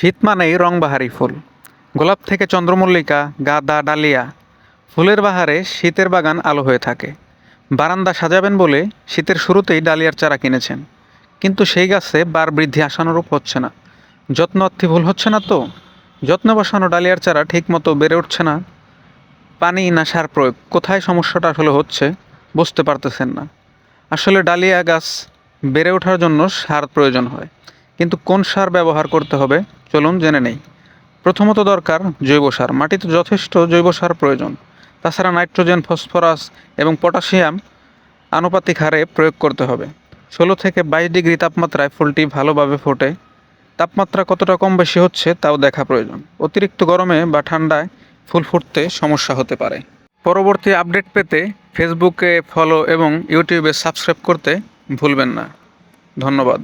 শীত মানেই রংবাহারি ফুল। গোলাপ থেকে চন্দ্রমল্লিকা, গাঁদা, ডালিয়া। ফুলের বাহারে শীতের বাগান আলো হয়ে থাকে। বারান্দা সাজাবেন বলে শীতের শুরুতেই ডালিয়ার চারা কিনেছেন। কিন্তু সেই গাছে বার বৃদ্ধি আশানুরূপ হচ্ছে না। যত্ন ভুল হচ্ছে না তো? যত্ন বসানো ডালিয়ার চারা ঠিকমতো বেড়ে উঠছে না? পানি না সার প্রয়োগ, কোথায় সমস্যাটা আসলে হচ্ছে বুঝতে পারতেছেন না। আসলে ডালিয়া গাছ বেড়ে ওঠার জন্য সার প্রয়োজন হয়। কিন্তু কোন সার ব্যবহার করতে হবে? চলুন জেনে নেই। প্রথমত দরকার জৈব সার। মাটিতে যথেষ্ট জৈব সার প্রয়োজন। তাছাড়া নাইট্রোজেন, ফসফরাস এবং পটাশিয়াম আনুপাতিক হারে প্রয়োগ করতে হবে। ষোলো থেকে বাইশ ডিগ্রি তাপমাত্রায় ফুলটি ভালোভাবে ফোটে। তাপমাত্রা কতটা কম বেশি হচ্ছে তাও দেখা প্রয়োজন। অতিরিক্ত গরমে বা ঠান্ডায় ফুল ফুটতে সমস্যা হতে পারে। পরবর্তী আপডেট পেতে ফেসবুকে ফলো এবং ইউটিউবে সাবস্ক্রাইব করতে ভুলবেন না। ধন্যবাদ।